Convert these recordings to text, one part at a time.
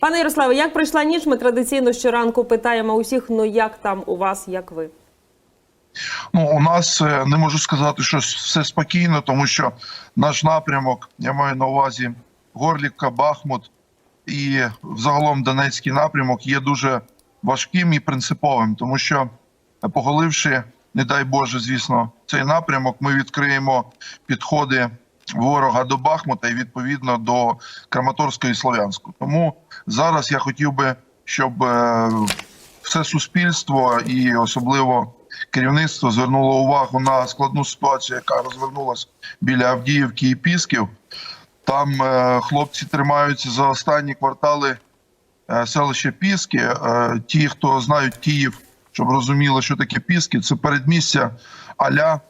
Пане Ярославе, як пройшла ніч? Ми традиційно щоранку питаємо усіх, ну як там у вас, як ви? Ну, у нас е, не можу сказати, що все спокійно, тому що наш напрямок, я маю на увазі Горлівка, Бахмут і взагалом Донецький напрямок є дуже важким і принциповим, тому що е, поголивши, не дай Боже, звісно, цей напрямок, ми відкриємо підходи ворога до Бахмута і відповідно до Краматорська і Слов'янську. Тому зараз я хотів би, щоб е, все суспільство і особливо керівництво звернуло увагу на складну ситуацію, яка розвернулася біля Авдіївки і Пісків. Там е, хлопці тримаються за останні квартали е, селища Піски. Ті, хто знають Київ, щоб розуміли, що таке Піски, це передмістя Аля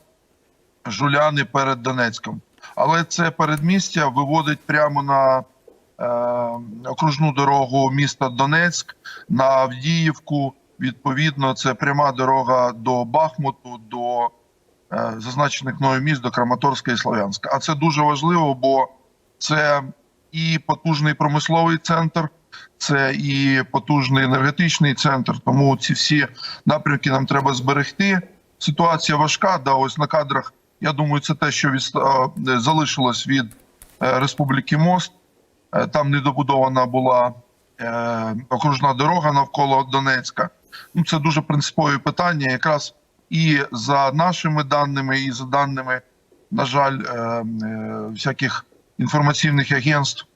Жуляни перед Донецьком. Але це передмістя виводить прямо на е, окружну дорогу міста Донецьк на Авдіївку. Відповідно, це пряма дорога до Бахмуту, до е, зазначених мною міст до Краматорська і Слов'янська. А це дуже важливо, бо це і потужний промисловий центр, це і потужний енергетичний центр. Тому ці всі напрямки нам треба зберегти. Ситуація важка. Да, ось на кадрах. Я думаю, це те, що від, е, залишилось від е, Республіки Мост. Е, Там недобудована була окружна дорога навколо Донецька. Ну, це дуже принципові питання. Якраз і за нашими даними, і за даними, на жаль, всяких інформаційних агентств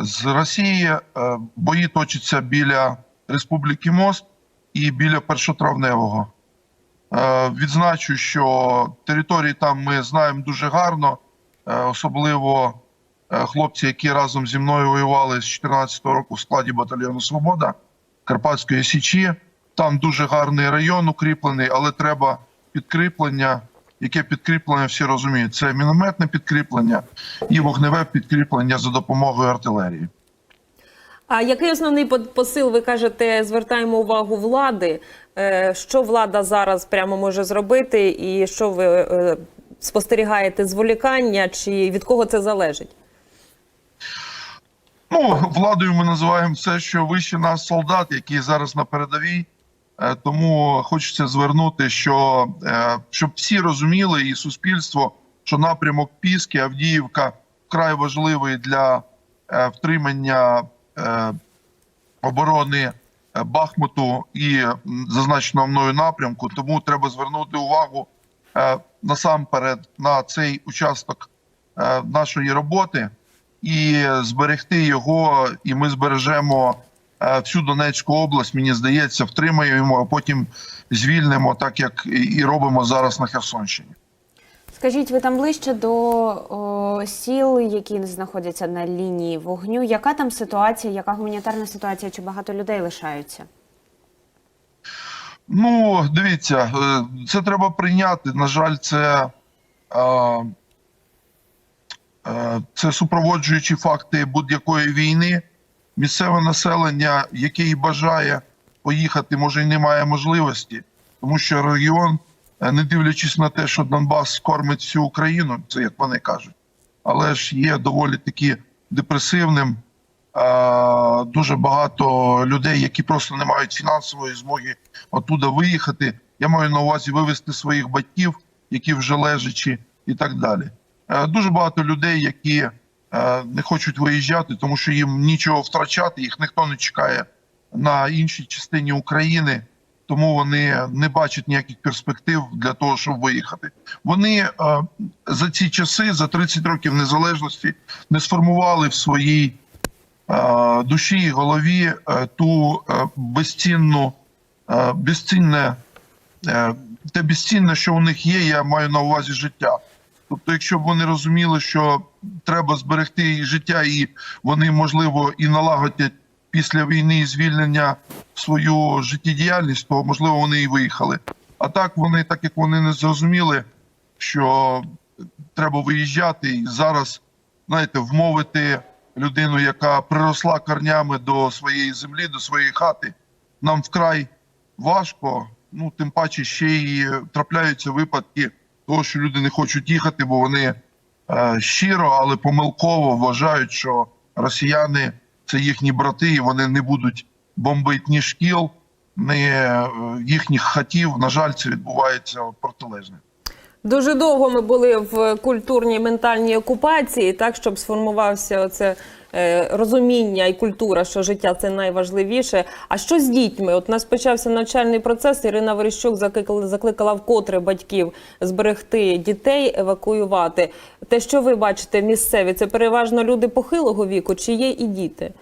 з Росії, бої точаться біля Республіки Мост і біля першотравневого. Е, Відзначу, що території там ми знаємо дуже гарно, е, особливо е, хлопці, які разом зі мною воювали з 2014 року в складі батальйону Свобода Карпатської Січі. Там дуже гарний район укріплений, але треба підкріплення. Яке підкріплення всі розуміють? Це мінометне підкріплення і вогневе підкріплення за допомогою артилерії. А який основний посил, ви кажете, звертаємо увагу влади? Е, Що влада зараз прямо може зробити, і що ви е, спостерігаєте зволікання, чи від кого це залежить? Ну, владою ми називаємо все, що вище нас солдат, які зараз на передовій. Е, Тому хочеться звернути, що щоб всі розуміли, і суспільство, що напрямок Піски, Авдіївка вкрай важливий для втримання оборони Бахмуту і зазначеного мною напрямку. Тому треба звернути увагу е, насамперед на цей участок е, нашої роботи і зберегти його, і ми збережемо е, всю Донецьку область. Мені здається, втримаємо, а потім звільнимо, так як і робимо зараз на Херсонщині. Скажіть, ви там ближче до о, сіл, які знаходяться на лінії вогню. Яка там ситуація? Яка гуманітарна ситуація? Чи багато людей лишаються? Ну, дивіться, е, це треба прийняти. На жаль, це, е, це супроводжуючі факти будь-якої війни. Місцеве населення, яке і бажає поїхати, може і не має можливості, тому що регіон, не дивлячись на те, що Донбас кормить всю Україну, це як вони кажуть, але ж є доволі таки депресивним. Е, Дуже багато людей, які просто не мають фінансової змоги оттуда виїхати. Я маю на увазі вивезти своїх батьків, які вже лежачі, і так далі. Е, Дуже багато людей, які е, не хочуть виїжджати, тому що їм нічого втрачати, їх ніхто не чекає на іншій частині України, тому вони не бачать ніяких перспектив для того, щоб виїхати. Вони е, за ці часи, за 30 років незалежності, не сформували в своїй е, душі і голові е, ту безцінну, безцінне, те безцінне, що у них є, я маю на увазі життя. Тобто, якщо б вони розуміли, що треба зберегти життя, і вони, можливо, і налагодять після війни і звільнення свою життєдіяльність, то можливо вони і виїхали. А так вони, так як вони не зрозуміли, що треба виїжджати і зараз, знаєте, вмовити людину, яка приросла корнями до своєї землі, до своєї хати, нам вкрай важко. Ну тим паче ще й трапляються випадки того, що люди не хочуть їхати, бо вони е, щиро, але помилково вважають, що росіяни це їхні брати, і вони не будуть бомбити ні шкіл, ні е, їхніх хатів. На жаль, це відбувається протилежне. Дуже довго ми були в культурній ментальній окупації, так щоб сформувався оце е, розуміння і культура, що життя це найважливіше. А що з дітьми? От у нас почався навчальний процес. Ірина Верещук закликала, закликала вкотре батьків зберегти дітей, евакуювати. Те, що ви бачите, місцеві, це переважно люди похилого віку, чи є і діти?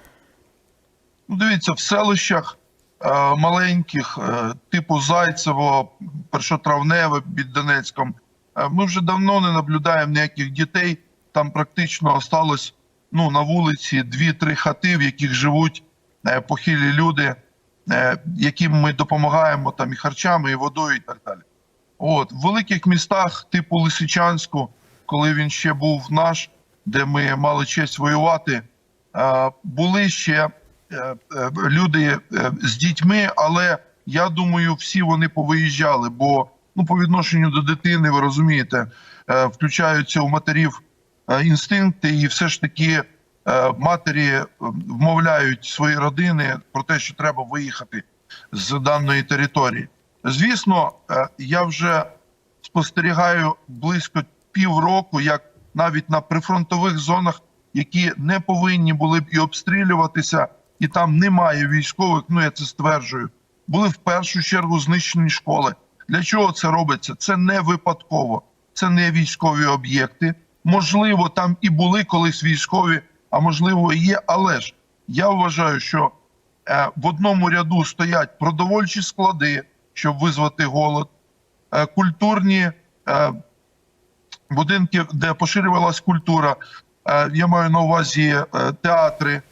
Ну, дивіться, в селищах е, маленьких, е, типу Зайцево, Першотравневе під Донецьком, ми вже давно не наблюдаємо ніяких дітей. Там практично осталось ну, на вулиці дві-три хати, в яких живуть е, похилі люди, е, яким ми допомагаємо там і харчами, і водою, і так далі. От в великих містах, типу Лисичанську, коли він ще був наш, де ми мали честь воювати, е, були ще е, е, люди е, з дітьми, але я думаю, всі вони повиїжджали, бо ну по відношенню до дитини, ви розумієте, е, включаються у матерів е, інстинкти, і все ж таки е, матері вмовляють свої родини про те, що треба виїхати з даної території. Звісно, я вже спостерігаю близько півроку, як навіть на прифронтових зонах, які не повинні були б і обстрілюватися, і там немає військових. Ну я це стверджую. Були в першу чергу знищені школи. Для чого це робиться? Це не випадково, це не військові об'єкти. Можливо, там і були колись військові, а можливо, і є. Але ж я вважаю, що е, в одному ряду стоять продовольчі склади, щоб визвати голод, е, культурні е, будинки, де поширювалась культура. Я маю на увазі театри,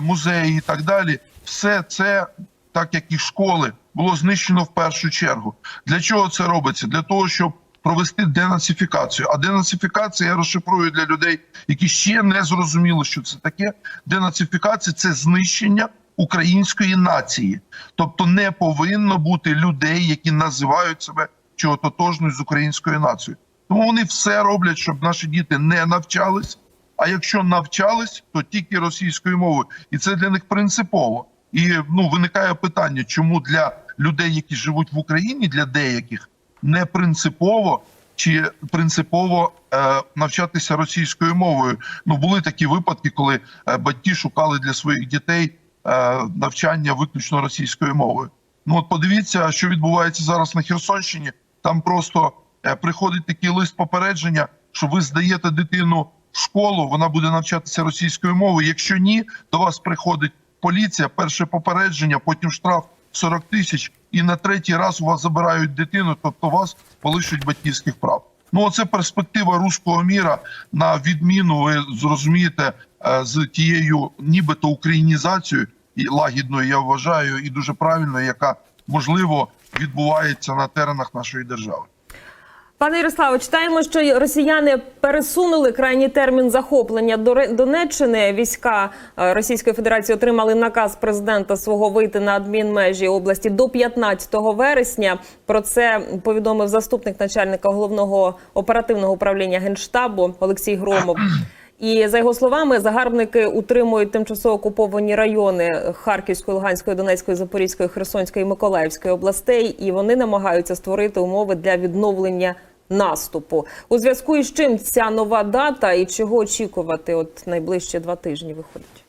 музеї і так далі. Все це, так як і школи, було знищено в першу чергу. Для чого це робиться? Для того, щоб провести денацифікацію. А денацифікація я розшифрую для людей, які ще не зрозуміли, що це таке. Денацифікація це знищення української нації, тобто не повинно бути людей, які називають себе чого тотожною з українською нацією. Тому вони все роблять, щоб наші діти не навчались. А якщо навчались, то тільки російською мовою, і це для них принципово. І ну виникає питання, чому для людей, які живуть в Україні, для деяких не принципово чи принципово е, навчатися російською мовою. Ну були такі випадки, коли е, батьки шукали для своїх дітей е, навчання виключно російською мовою. Ну от подивіться, що відбувається зараз на Херсонщині. Там просто е, приходить такий лист попередження, що ви здаєте дитину в школу, вона буде навчатися російською мовою. Якщо ні, до вас приходить поліція, перше попередження, потім штраф 40 тисяч, і на третій раз у вас забирають дитину, тобто вас полишують батьківських прав. Ну, оце перспектива руського міра на відміну, ви зрозумієте, е, з тією, нібито українізацією і лагідною, я вважаю, і дуже правильною, яка можливо відбувається на теренах нашої держави. Пане Ярославе, читаємо, що росіяни пересунули крайній термін захоплення Доре- Донеччини. Війська е, Російської Федерації отримали наказ президента свого вийти на адмінмежі області до 15 вересня. Про це повідомив заступник начальника головного оперативного управління генштабу Олексій Громов. І за його словами, загарбники утримують тимчасово окуповані райони Харківської, Луганської, Донецької, Запорізької, Херсонської, і Миколаївської областей, і вони намагаються створити умови для відновлення наступу. У зв'язку із чим ця нова дата і чого очікувати? От найближчі два тижні виходить.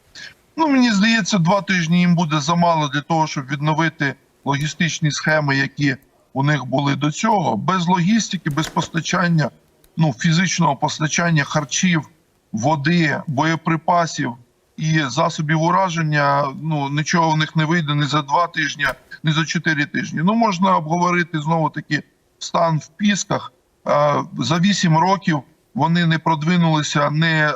Ну мені здається, два тижні їм буде замало для того, щоб відновити логістичні схеми, які у них були до цього. Без логістики, без постачання, ну фізичного постачання харчів, води, боєприпасів і засобів ураження. Ну нічого в них не вийде ні за два тижні, ні за чотири тижні. Ну можна обговорити знову таки стан в пісках. За вісім років вони не продвинулися не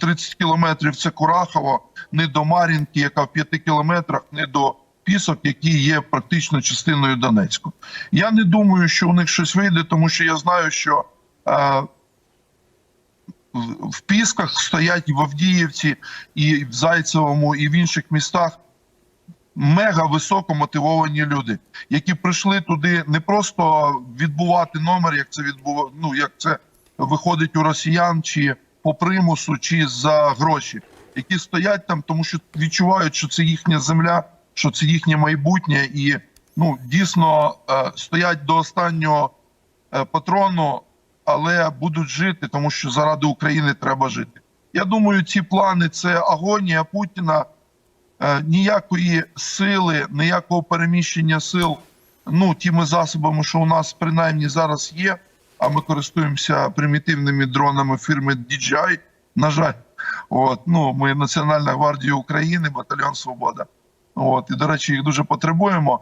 30 кілометрів. Це Курахово, не до Мар'їнки, яка в 5 кілометрах, не до Пісок, які є практично частиною Донецьку. Я не думаю, що у них щось вийде, тому що я знаю, що е, в Пісках стоять в Авдіївці, і в Зайцевому, і в інших містах мега високо мотивовані люди, які прийшли туди не просто відбувати номер, як це відбува... ну, як це виходить у росіян, чи по примусу, чи за гроші. які стоять там, тому що відчувають, що це їхня земля, що це їхнє майбутнє, і ну дійсно е, стоять до останнього е, патрону, але будуть жити, тому що заради України треба жити. Я думаю, ці плани це агонія Путіна. Е, ніякої сили, ніякого переміщення сил, ну тими засобами, що у нас принаймні зараз є. А ми користуємося примітивними дронами фірми DJI. На жаль, от ну ми Національна гвардія України, батальйон Свобода. От і до речі, їх дуже потребуємо.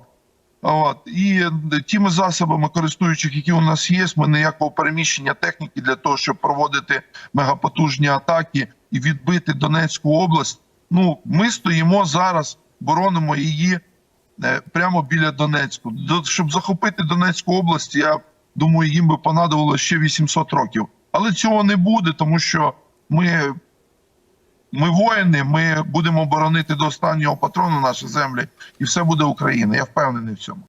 От і тими засобами, користуючих, які у нас є, ми ніякого переміщення техніки для того, щоб проводити мегапотужні атаки і відбити Донецьку область. Ну, ми стоїмо зараз, боронимо її е, прямо біля Донецьку. Щоб захопити Донецьку область, я думаю, їм би понадобило ще 800 років. Але цього не буде, тому що ми, ми воїни, ми будемо боронити до останнього патрону наші землі, і все буде Україна. Я впевнений в цьому.